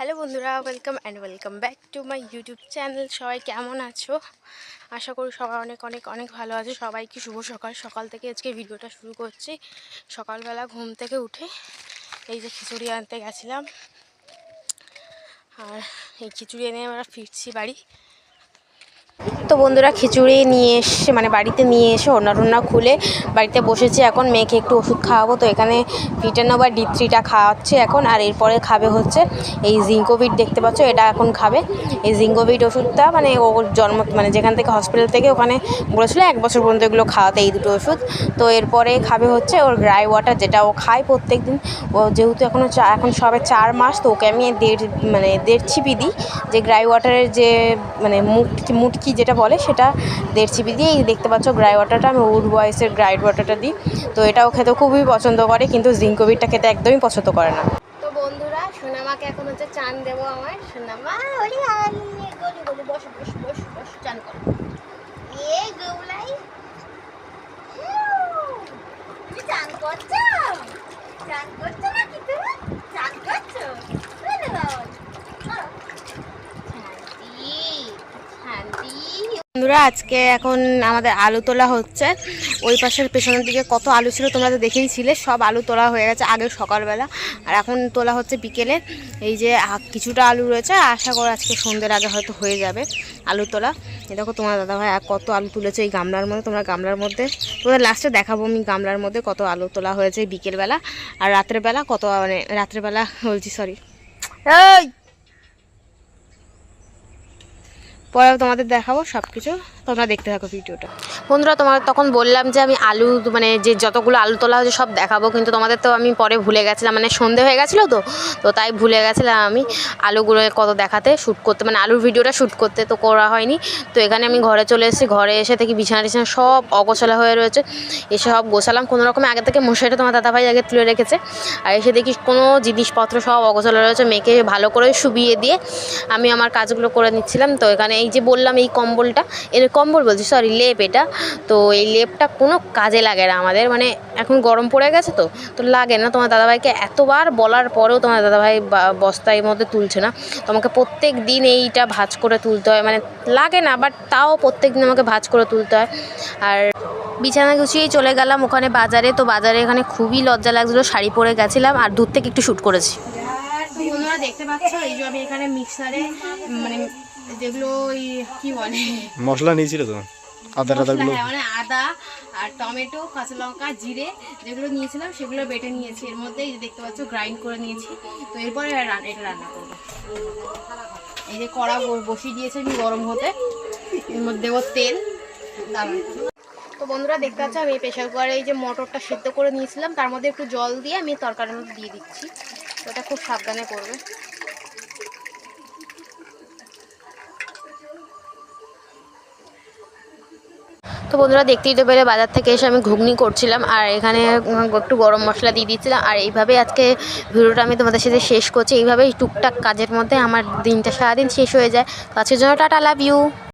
Hello বন্ধুরা welcome and welcome back to my YouTube channel সবাই কেমন আছো? আশা করি সবাই অনেক অনেক অনেক ভালো আছে। সবাইকে শুভ সকাল। সকাল থেকে আজকে ভিডিওটা শুরু করছি। সকালবেলা ঘুম থেকে উঠে এই যে খিচুড়ি আনতে গেছিলাম। আর এই খিচুড়ি এনে আমরা ফিরছি বাড়ি। তো বন্ধুরা খিচুড়ি নিয়ে এসে মানে বাড়িতে নিয়ে এসে ওড়না টোনা খুলে বাড়িতে বসেছি এখন, মেয়েকে একটু ওষুধ খাওয়াবো। তো এখানে ভিটানো বা ডি থ্রিটা খাওয়াচ্ছে এখন, আর এরপরে খাবে হচ্ছে এই জিঙ্কোভিট দেখতে পাচ্ছ, এটা এখন খাবে। এই জিঙ্কোভিট ওষুধটা মানে ওর জন্ম মানে যেখান থেকে হসপিটাল থেকে ওখানে বলেছিলো এক বছর পর্যন্ত এগুলো খাওয়াতে এই দুটো ওষুধ। তো এরপরে খাবে হচ্ছে ওর গ্রাই ওয়াটার যেটা ও খায় প্রত্যেক দিন ও যেহেতু এখনও চা, এখন সবে চার মাস, তো ওকে আমি দেড় মানে দেড় ছিপি দিই। যে গ্রাই ওয়াটারের যে মানে মুটকি মুটকি যেটা বলে সেটা দেড় ছিপি দিয়ে দেখতে পাচ্ছ গ্রাই ওয়াটারটা, আমি উড বয়েসের গ্রাইড ওয়াটারটা দিই। তো এটাও খেতে খুবই পছন্দ করে, কিন্তু জিঙ্কোভিটটা খেতে একদমই পছন্দ করে না। তো বন্ধুরা, সোনামাকে এখন হচ্ছে চান দেবো আমার। সোনামা চান করছ? চান করছ? বন্ধুরা, আজকে এখন আমাদের আলু তোলা হচ্ছে। ওই পাশের পেছনের দিকে কত আলু ছিল তোমরা তো দেখেইছিলে সব আলু তোলা হয়ে গেছে আগে সকালবেলা। আর এখন তোলা হচ্ছে বিকেলে। এই যে কিছুটা আলু রয়েছে, আশা করি আজকে সন্ধ্যের আগে হয়তো হয়ে যাবে আলু তোলা। এ দেখো তোমার দাদাভাই আর কত আলু তুলেছে এই গামলার মধ্যে, তোমরা গামলার মধ্যে, তোমাদের লাস্টে দেখাবো আমি গামলার মধ্যে কত আলু তোলা হয়েছে বিকেলবেলা। আর রাত্রেবেলা কত মানে রাত্রেবেলা বলছি সরি এই! পরে তোমাদের দেখাবো সব কিছু তোমরা দেখতে থাকো ভিডিওটা। বন্ধুরা তোমার তখন বললাম যে আমি আলু মানে যে যতগুলো আলু তোলা হয়েছে সব দেখাবো, কিন্তু তোমাদের তো আমি পরে ভুলে গেছিলাম মানে সন্ধে হয়ে গেছিল তো তো তাই ভুলে গেছিলাম আমি আলুগুলো কত দেখাতে শ্যুট করতে মানে আলুর ভিডিওটা শ্যুট করতে তো করা হয়নি। তো এখানে আমি ঘরে চলে এসেছি, ঘরে এসে দেখি বিছানা টিছানা সব অগোছালা হয়ে রয়েছে, এসে সব গোছালাম। কোনো রকম আগে থেকে মশাইটা তোমার দাদাভাই আগে তুলে রেখেছে, আর এসে দেখি কোনো জিনিসপত্র সব অগোছালা রয়েছে, মেয়েকে ভালো করে শুবিয়ে দিয়ে আমি আমার কাজগুলো করে নিচ্ছিলাম। তো এখানে এই যে বললাম এই কম্বলটা, এর কম্বল বলছি সরি লেপ এটা। তো এই লেপটা কোনো কাজে লাগে না আমাদের মানে এখন গরম পড়ে গেছে তো তো লাগে না। তোমার দাদাভাইকে এতবার বলার পরেও তোমার দাদাভাই বা- বস্তার মধ্যে তুলছে না। তোমাকে প্রত্যেক দিন এইটা ভাজ করে তুলতে হয় মানে লাগে না বাট তাও প্রত্যেক দিন আমাকে ভাজ করে তুলতে হয়। আর বিছানা গুছিয়েই চলে গেলাম ওখানে বাজারে। তো বাজারে এখানে খুবই লজ্জা লাগছিল, শাড়ি পরে গেছিলাম, আর দূর থেকে একটু শ্যুট করেছি। তো বন্ধুরা দেখতে পাচ্ছ এই যে আমি এখানে মিক্সারে মানে যেগুলো ওই কি বলে? মশলা নিয়েছিল তো? আদা টাদাগুলো? হ্যাঁ, মানে আদা আর টমেটো কাঁচা লঙ্কা জিরে যেগুলো নিয়েছিলাম সেগুলো বেটে নিয়েছি। এর মধ্যে দেখতে পাচ্ছ গ্রাইন্ড করে নিয়েছি। তো এরপরে এটা রান্না করব। এই যে কড়া বসিয়ে দিয়েছে আমি গরম হতে। এর মধ্যে দেবো তেল। দাঁড়ান। তো বন্ধুরা দেখতে পাচ্ছ আমি প্রেশার কুকারে এই যে মটরটা সেদ্ধ করে নিয়েছিলাম। তার মধ্যে একটু জল দিয়ে আমি তরকারির মধ্যে দিয়ে দিচ্ছি। এটা খুব সাবধানে করবে। তো বন্ধুরা, দেখতেই তো পেরে বাজার থেকে এসে আমি ঘুগনি করছিলাম, আর এখানে একটু গরম মশলা দিয়ে দিচ্ছিলাম আর এইভাবে আজকে ভিডিওটা আমি তোমাদের সাথে শেষ করছি। এইভাবেই টুকটাক কাজের মধ্যে আমার দিনটা সারাদিন শেষ হয়ে যায়। তো আজকের জন্য টাটা, লাভ ইউ।